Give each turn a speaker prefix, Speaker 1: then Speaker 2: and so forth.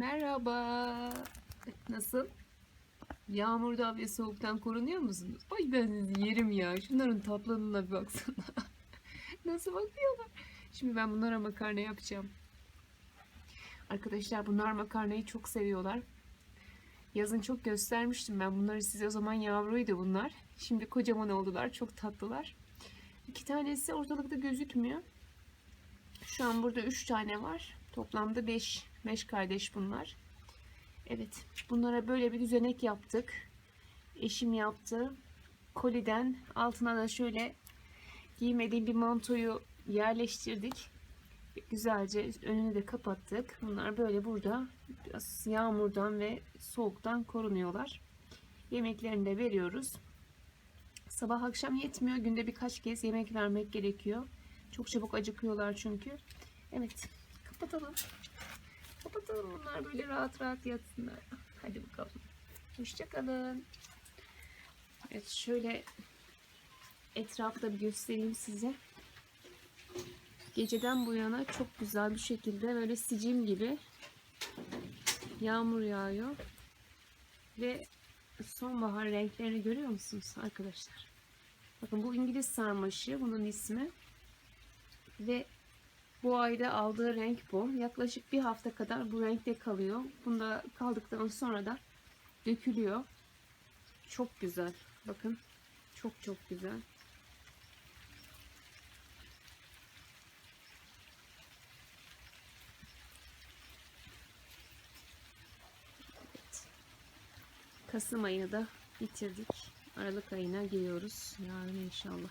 Speaker 1: Merhaba. Nasıl? Yağmurdan ve soğuktan korunuyor musunuz? Ay ben sizi yerim ya. Şunların tatlılığına bir baksana. Nasıl bakıyorlar? Şimdi ben bunlara makarna yapacağım. Arkadaşlar bunlar makarnayı çok seviyorlar. Yazın çok göstermiştim ben bunları size. O zaman yavruydu bunlar. Şimdi kocaman oldular. Çok tatlılar. İki tanesi ortalıkta gözükmüyor. Şu an burada üç tane var. Toplamda beş. Beş kardeş bunlar. Evet. Bunlara böyle bir düzenek yaptık. Eşim yaptı. Koliden altına da şöyle giymediğim bir mantoyu yerleştirdik. Güzelce önünü de kapattık. Bunlar böyle burada biraz yağmurdan ve soğuktan korunuyorlar. Yemeklerini de veriyoruz. Sabah akşam yetmiyor. Günde birkaç kez yemek vermek gerekiyor. Çok çabuk acıkıyorlar çünkü. Evet. Kapatalım. Kapatalım bunlar böyle rahat rahat yatsınlar. Hadi bakalım. Hoşçakalın. Evet şöyle etrafta bir göstereyim size. Geceden bu yana çok güzel bir şekilde böyle sicim gibi yağmur yağıyor. Ve sonbahar renklerini görüyor musunuz arkadaşlar? Bakın bu İngiliz sarmaşı bunun ismi. Ve bu ayda aldığı renk bu. Yaklaşık bir hafta kadar bu renkte kalıyor. Bunda kaldıktan sonra da dökülüyor. Çok güzel. Bakın. Çok çok güzel. Evet. Kasım ayını da bitirdik. Aralık ayına giriyoruz. Yarın inşallah.